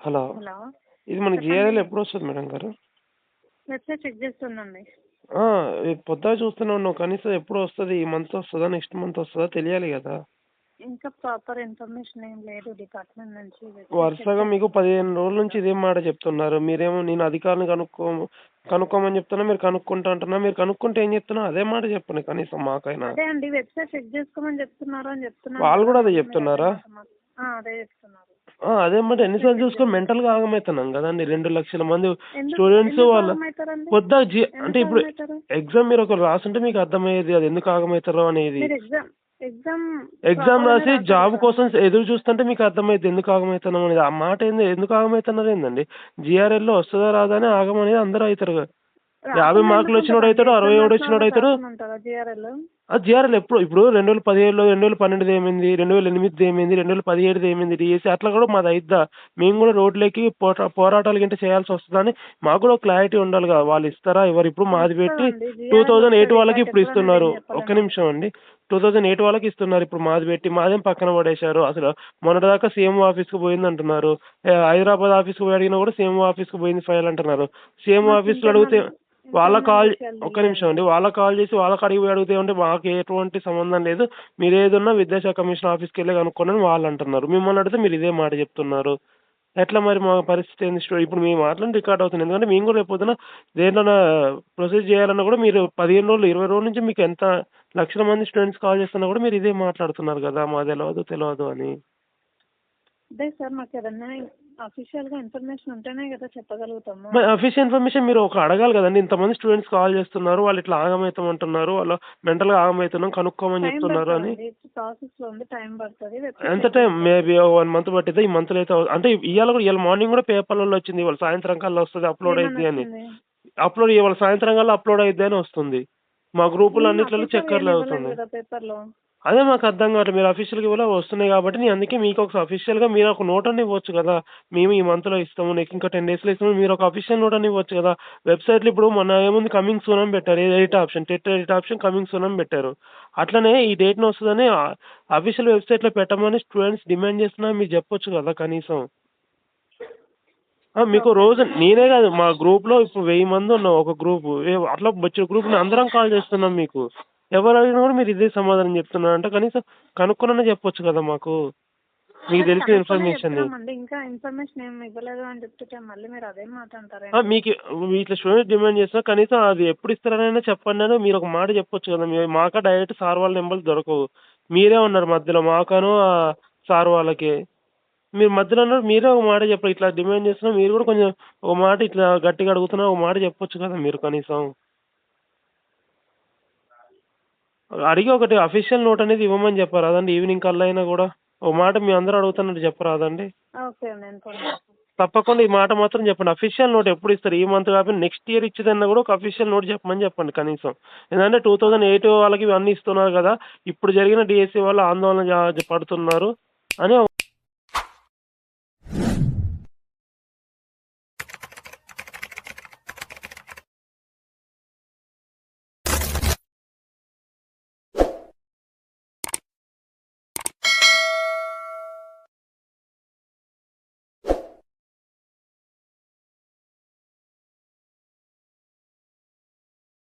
Hello. Hello. ఇది మనకి GRL ఎప్పుడు వస్తుంది మేడం గారు? వెబ్సైట్ చెక్ ఈ పొద్దుగా చూస్తూనే ఉన్నాం. కనీసం ఎప్పుడు వస్తుంది? ఈ మంత్ వస్తుందా? నెక్స్ట్ మంత్ వస్తుందా? తెలియాలి కదా. ఇంకా ప్రాపర్ ఇన్ఫర్మేషన్ ఏం లేదు. డిపార్ట్మెంట్ నుంచి వరుసగా మీకు పదిహేను రోజుల నుంచి ఇదే మాట చెప్తున్నారు. మీరేమో నేను అధికారులను కనుక్కో కనుక్కోమని చెప్తున్నా మీరు కనుక్కుంటా అంటున్నా. మీరు కనుక్కుంటే ఏం చెప్తున్నా? అదే మాట చెప్పండి కనీసం మాకైనా. అదే అండి. వెబ్సైట్ చెక్ చేసుకోమని చెప్తున్నారు అని చెప్తున్నారు వాళ్ళు కూడా అదే చెప్తున్నారా? అదే చెప్తున్నారు. ఆ, అదే మాట ఎన్నిసార్లు చూసుకొని మెంటల్గా ఆగమవుతున్నాం కదండి. రెండు లక్షల మంది ఎందుకు- స్టూడెంట్స్ ఎందుకు వాళ్ళ ఆగమవుతారండి? పొద్దు జి ఎందుకు అంటే ఇప్పుడు ఆగమవుతారు? ఎగ్జామ్ మీరు ఒకరు రాసుంటే మీకు అర్థమయ్యేది అది ఎందుకు ఆగమవుతారో అనేది. మీరు ఎగ్జామ్ ఎగ్జామ్ రాసి జాబ్? కోసం ఎదురు చూస్తుంటే మీకు అర్థమైంది ఎందుకు ఆగమవుతున్నాం అనేది. ఆ మాట ఏంది? ఎందుకు ఆగమవుతున్నారు ఏందండి? జిఆర్ఎల్లో వస్తుందా రాదా అని ఆగమనేది అందరూ అవుతారు కదా. యాభై మార్కులు వచ్చినోడు? అవుతాడు అరవై ఏడు వచ్చినోడు అవుతాడు. ఆ జిఆర్ఎల్ ఎప్పుడు ఇప్పుడు రెండు వేల పదిహేడులో రెండు వేల పన్నెండుది ఏమైంది? రెండు వేల ఎనిమిది ఏమైంది? రెండు వేల పదిహేడుది ఏమైంది? డిఎస్సి అట్లా కూడా మాది అయిద్దా? మేము కూడా రోడ్లకి పోరా పోరాటాలు గింటే చేయాల్సి వస్తుందని మాకు కూడా క్లారిటీ ఉండాలి కదా. వాళ్ళు ఇస్తారా? ఎవరు? ఇప్పుడు మాది పెట్టి. Two thousand eight. వాళ్ళకి ఇప్పుడు ఇస్తున్నారు. ఒక్క నిమిషం అండి. టూ థౌజండ్ ఎయిట్ వాళ్ళకి ఇస్తున్నారు. ఇప్పుడు మాది పెట్టి మాదేం పక్కన పడేశారు? అసలు మొన్నటిదాకా సీఎం ఆఫీస్కి పోయింది అంటున్నారు. హైదరాబాద్ ఆఫీస్కి పోయి అడిగినా కూడా సీఎం ఆఫీస్కి పోయింది ఫైల్ అంటున్నారు. సీఎం ఆఫీస్లో అడిగితే వాళ్ళ కాల్ ఒక్క నిమిషం అండి. వాళ్ళ కాల్ చేసి వాళ్ళకి అడిగి పోయి అడిగితే ఉంటే మాకు ఎటువంటి సంబంధం లేదు. మీరు ఏదన్నా విద్యాశాఖ కమిషన్ ఆఫీస్కి వెళ్ళి కనుక్కోండి అని వాళ్ళు అంటున్నారు. మిమ్మల్ని అడిగితే మీరు ఇదే మాట చెప్తున్నారు. ఎట్లా మరి మా పరిస్థితి ఏంది? స్టూ ఇప్పుడు మీ మాటలను రికార్డ్ అవుతుంది. ఎందుకంటే మేము కూడా రేపు దేంట్లో ప్రొసీజ్ చేయాలన్నా కూడా మీరు పదిహేను రోజులు ఇరవై రోజుల నుంచి మీకు ఎంత లక్షల మంది స్టూడెంట్స్ కాల్ చేస్తున్నా కూడా మీరు ఇదే మాట్లాడుతున్నారు కదా? మా తెలియదు తెలియదు అని. అదే సార్ మాకు ఏదన్నా అఫీషియల్గా ఇన్ఫర్మేషన్ ఉంటేనే కదా చెప్పగలుగుతాము. మరి అఫీషియల్ ఇన్ఫర్మేషన్ మీరు ఒక అడగాలి కదండి. ఇంతమంది స్టూడెంట్స్ కాల్ చేస్తున్నారు. వాళ్ళు ఇట్లా ఆగమవుతామంటున్నారు. వాళ్ళు మెంటల్గా ఆగమవుతున్నాం. కనుక్కోమని చెప్తున్నారు అని. ప్రాసెస్లో ఉంది. టైం పడుతుంది. ఎంత టైం మేబీ వన్ మంత్ పట్టిద్దా? ఈ మంత్లో అయితే అంటే ఇవాళ కూడా ఇవాళ మార్నింగ్ కూడా పేపర్లలో వచ్చింది. ఇవాళ సాయంత్రం కల్లా వస్తుంది అప్లోడ్ అయింది అని. అప్లోడ్ ఇవాళ సాయంత్రం కల్లా అప్లోడ్ అయింది అని వస్తుంది. మా గ్రూపులు అన్నిట్లలో చక్కర్లు అవుతుంది పేపర్లో? అదే మాకు అర్థం కావట్లేదు. మీరు అఫీషియల్గా ఇవ్వాలి వస్తున్నాయి కాబట్టి నేను అందుకే మీకు ఒక అఫీషియల్గా మీరు ఒక నోట్ అని ఇవ్వచ్చు కదా. మేము ఈ మంత్లో ఇస్తాము నెక్స్ట్ ఇంకా టెన్ డేస్లో ఇస్తాము మీరు ఒక అఫీషియల్ నోట్ అని ఇవ్వచ్చు కదా. వెబ్సైట్లో ఇప్పుడు మన ఏముంది? కమింగ్ సూన్ అని పెట్టారు. ఎడిట్ ఆప్షన్ టెట్ ఎడిట్ ఆప్షన్ కమింగ్ సూన్ అని పెట్టారు. అట్లనే ఈ డేట్ని వస్తుందని అఫీషియల్ వెబ్సైట్లో పెట్టమని స్టూడెంట్స్ డిమాండ్ చేస్తున్నా మీరు చెప్పొచ్చు కదా కనీసం. మీకు రోజు నేనే కాదు మా గ్రూప్లో ఇప్పుడు వెయ్యి మంది ఉన్నాం ఒక గ్రూప్ అట్లా వచ్చిన గ్రూప్ని అందరం కాల్ చేస్తున్నాం మీకు. ఎవరు అడిగినా కూడా మీరు ఇదే సమాధానం చెప్తున్నారు అంటే కనీసం కనుక్కొనన్నా చెప్పొచ్చు కదా మాకు. మీకు తెలిసిన ఇన్ఫర్మేషన్ ఇంకా ఇన్ఫర్మేషన్ ఇవ్వలేదు అని చెప్తుంటే మళ్ళీ మీరు అదే మాట అంటారా మీకు ఇట్లా స్టూడెంట్స్ డిమాండ్ చేస్తున్నా కనీసం అది ఎప్పుడు ఇస్తారనైనా చెప్పండి అని మీరు ఒక మాట చెప్పొచ్చు కదా. మాకా డైరెక్ట్ సార్ వాళ్ళ నెంబర్స్ దొరకవు. మీరే ఉన్నారు మధ్యలో మాకను సార్ వాళ్ళకి. మీరు మధ్యలో ఉన్నారు మీరే ఒక మాట చెప్పండి ఇట్లా డిమాండ్ చేస్తున్నా మీరు కూడా కొంచెం ఒక మాట ఇట్లా గట్టిగా అడుగుతున్నా ఒక మాట చెప్పొచ్చు కదా మీరు కనీసం. అడిగి ఒకటి అఫీషియల్ నోట్ అనేది ఇవ్వమని చెప్పరాదండి ఈవినింగ్ కల్లా అయినా కూడా ఒక మాట మీ అందరూ అడుగుతున్నట్టు చెప్పరాదండి ఓకే నేను ఫోన్ తప్పకుండా ఈ మాట మాత్రం చెప్పండి. అఫీషియల్ నోట్ ఎప్పుడు ఇస్తారు? ఈ మంత్ కాకపోతే నెక్స్ట్ ఇయర్ ఇచ్చేదన్నా కూడా ఒక అఫీషియల్ నోట్ చెప్పమని చెప్పండి కనీసం. ఎందుకంటే టూ థౌజండ్ ఎయిట్ వాళ్ళకి ఇవన్నీ ఇస్తున్నారు కదా. ఇప్పుడు జరిగిన డిఎస్సి వాళ్ళు ఆందోళన పడుతున్నారు అని